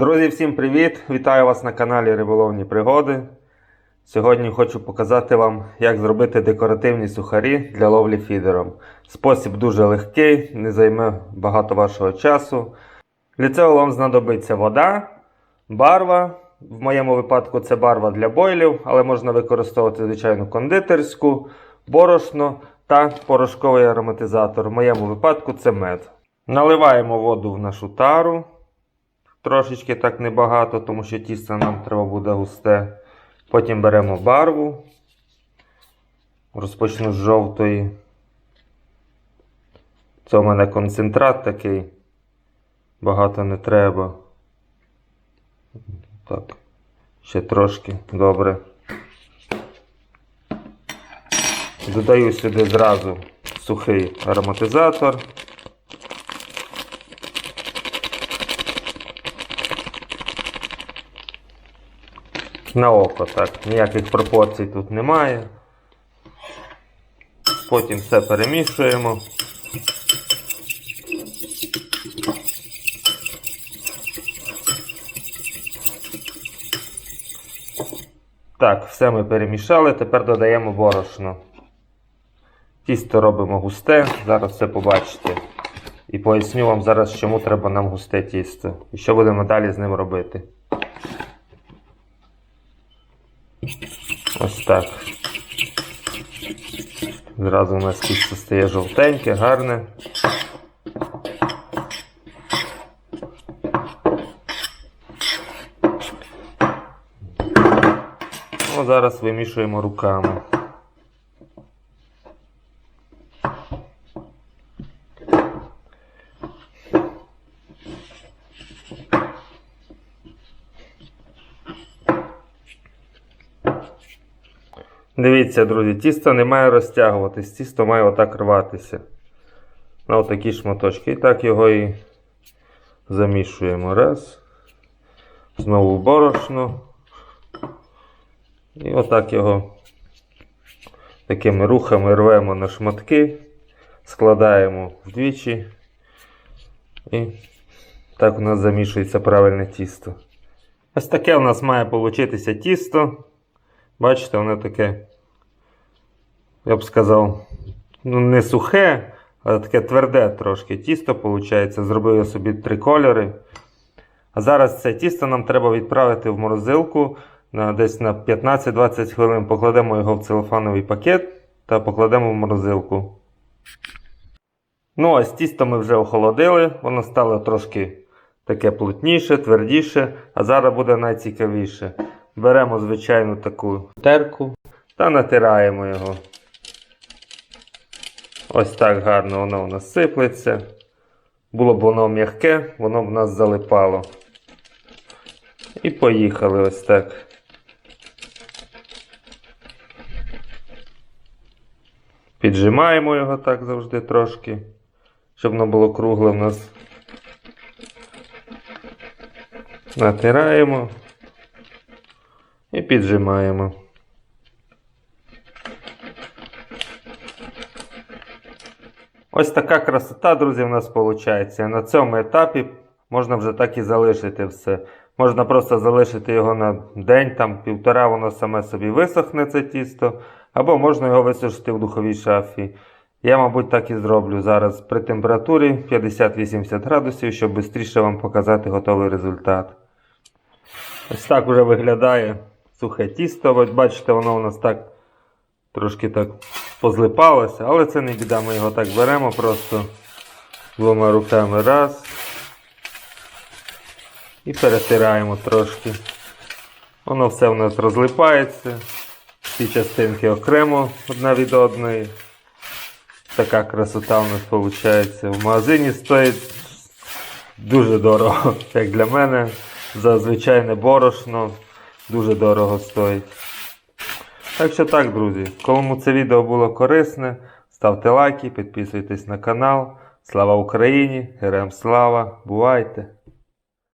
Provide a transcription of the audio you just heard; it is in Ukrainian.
Друзі, всім привіт! Вітаю вас на каналі Риболовні Пригоди. Сьогодні хочу показати вам, як зробити декоративні сухарі для ловлі фідером. Спосіб дуже легкий, не займе багато вашого часу. Для цього вам знадобиться вода, барва. В моєму випадку це барва для бойлів, але можна використовувати звичайну кондитерську, борошно та порошковий ароматизатор. В моєму випадку це мед. Наливаємо воду в нашу тару. Трошечки так небагато, тому що тісто нам треба буде густе. Потім беремо барву. Розпочну з жовтої. Це у мене концентрат такий. Багато не треба. Так, ще трошки добре. Додаю сюди зразу сухий ароматизатор. На око так. Ніяких пропорцій тут немає. Потім все перемішуємо. Так, все ми перемішали, тепер додаємо борошно. Тісто робимо густе, зараз все побачите. І поясню вам зараз, чому треба нам густе тісто. І що будемо далі з ним робити. Ось так. Зразу у нас тісто стає жовтеньке, гарне. Ну, зараз вимішуємо руками. Дивіться, друзі, тісто не має розтягуватись, тісто має отак рватися. На отакі шматочки. І так його і замішуємо. Раз. Знову борошно. І отак його такими рухами рвемо на шматки, складаємо вдвічі. І так у нас замішується правильне тісто. Ось таке у нас має получитися тісто. Бачите, воно таке, я б сказав, ну не сухе, а таке тверде трошки тісто виходить. Зробив я собі три кольори. А зараз це тісто нам треба відправити в морозилку на десь на 15-20 хвилин. Покладемо його в целофановий пакет та покладемо в морозилку. Ну, ось тісто ми вже охолодили, воно стало трошки таке плотніше, твердіше, а зараз буде найцікавіше. Беремо звичайну таку терку та натираємо його. Ось так гарно воно у нас сиплеться. Було б воно м'яке, воно б у нас залипало. І поїхали ось так. Піджимаємо його так завжди трошки, щоб воно було кругле в нас. Натираємо і піджимаємо. Ось така красота, друзі, в нас виходить. На цьому етапі можна вже так і залишити все. Можна просто залишити його на день, там півтора, воно саме собі висохне це тісто, або можна його висушити в духовій шафі. Я, мабуть, так і зроблю зараз при температурі 50-80 градусів, щоб швидше вам показати готовий результат. Ось так вже виглядає сухе тісто. Ось бачите, воно у нас так трошки так позлипалося, але це не біда, ми його так беремо просто двома руками раз. І перетираємо трошки. Воно все у нас розлипається. Ці частинки окремо одна від одної. Така красота у нас виходить. В магазині стоїть дуже дорого, як для мене. За звичайне борошно дуже дорого стоїть. Так що так, друзі, кому це відео було корисне, ставте лайки, підписуйтесь на канал. Слава Україні! Героям слава! Бувайте!